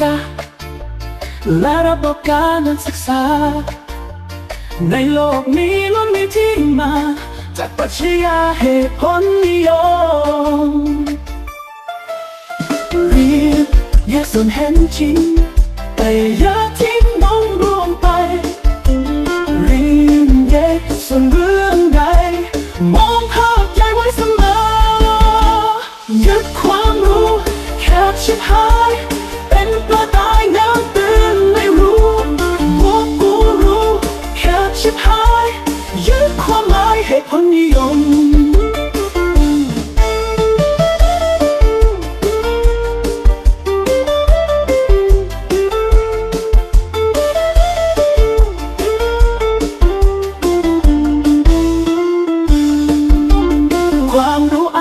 กะและระบบการศึกษา ในโลกนี้ล้วนมีที่มา จากปรัชญาเหตุผลนิยมเรียนแยกส่วนเห็นจริงแต่ยัง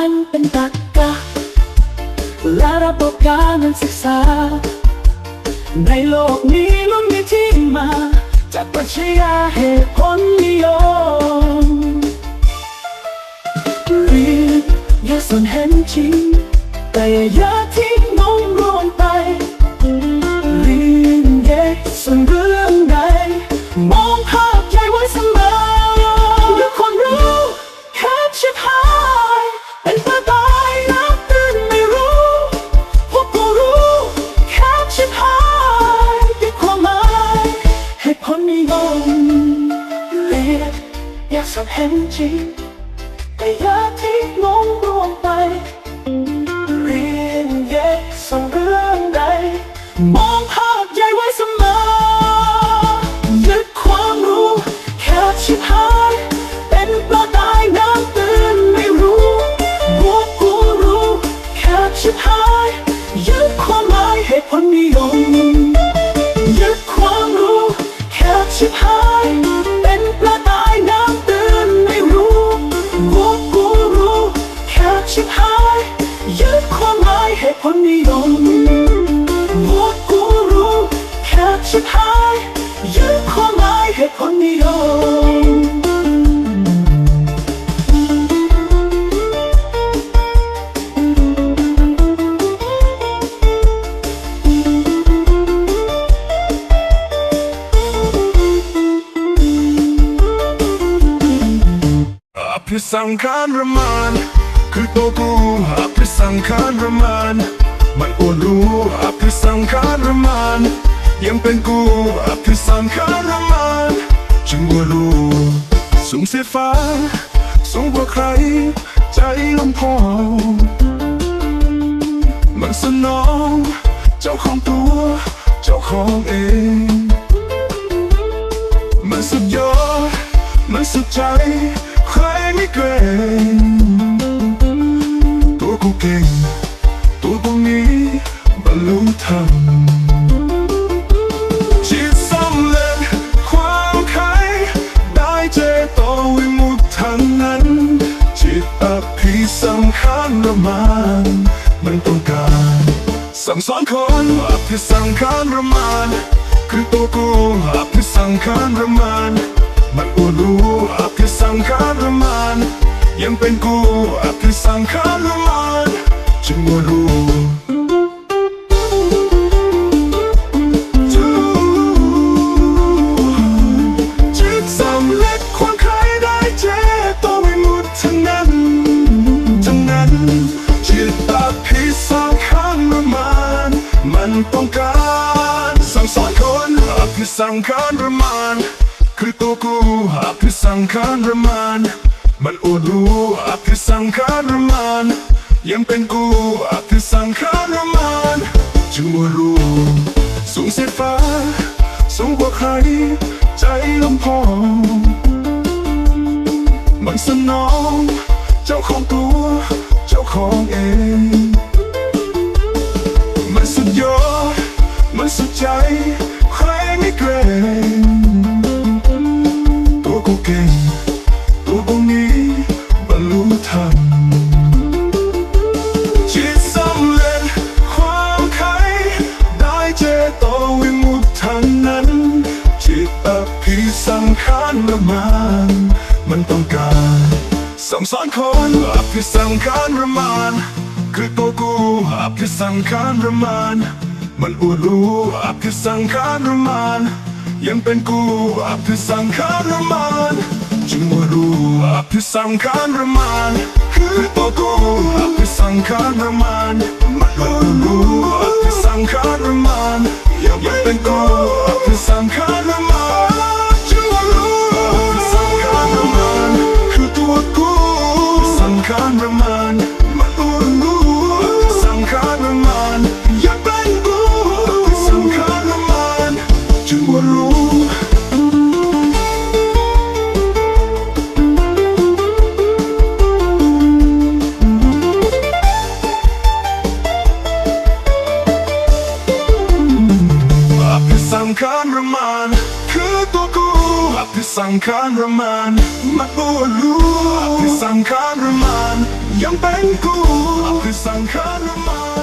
มันเป็นตรกกะ และระบบการศึกษา ในโลกนี้ล้วนมีที่มา จากปรัชญาเหตุผลนิยมเรียนอย่าสนเห็นจริงแต่อย่า เห็นจริงแต่อย่าทิ้งมองรวมไป เรียนแยกส่วนเรื่องใด มองภาพใหญ่ไว้เสมอยึดความรู้แค่ชิบหาย เป็นปลาตายน้ำตื่นไม่รู้พวกกูรู้แค่ชิบหายยึดความหมายเหตุผลนิยมยึดความรู้แค่ชิบหาย หมายเหตุผลนิยมพวกกูรู้แค่ชิบหายยึดความหมายเหตุผลนิยมอภิสังขารมาน คือตัวกูอภิสังขารรมานมันอ้วนรู้อภิสังขารรมานยังเป็นกูอภิสังขารมานจึงว่ารู้สูงเสียฟ้าสูงกว่าใคร ใจลมพอมันสนอง เจ้าของตัว เจ้าของเอง มันสุดยอด มันสุดใจ ใครไม่เกรง เก่ง ตัวกูนี้บรรลุธรรมจิตสำเร็จความใครได้เจโตวิมุตทางนั้น จิตอภิสังขาระมานมันต้องการสั่งสอนคนอภิสังขาระมานคือตัวกูอภิสังขาระมานมันอ้วนรู้อภิสังขาระมาน ยังเป็นกูอภิสังขารมานจึงว่ารู้จิตสำเร็จความใครได้เจโตวิมุตทั้งนั้นทั้งนั้นจิตตพิสังขารมานมันต้องการสั่งสอนคนอภิสังขารมานคือตัวกูอภิสังขารมานมันอ้วนรู้อภิสังขารมาน ยังเป็นกูอภิสังขารมานจึงว่ารู้สูงเสียฟ้า สูงกว่าใคร ใจลมพองมันสนอง เจ้าของตัว เจ้าของเอง มันสุดยอด มันสุดใจ ใครไม่เกรงตัวกูเก่ง มันต้องการสังสอนคนอภิสังขารรมานคือตัวกูอภิสังขารรมานมันอวดรู้อภิสังขารรมานยังเป็นกูอภิสังขารรมานจึงว่ารู้อภิสังขารรมานคือตัวกูอภิสังขารรมานมันอวดรู้อภิสังขารรมานยังเป็นกูอภิสังขารมาน ภิสังขารมานมาตัวรู้อภิสังขารมานยังเป็นกูอภิสังขารมาน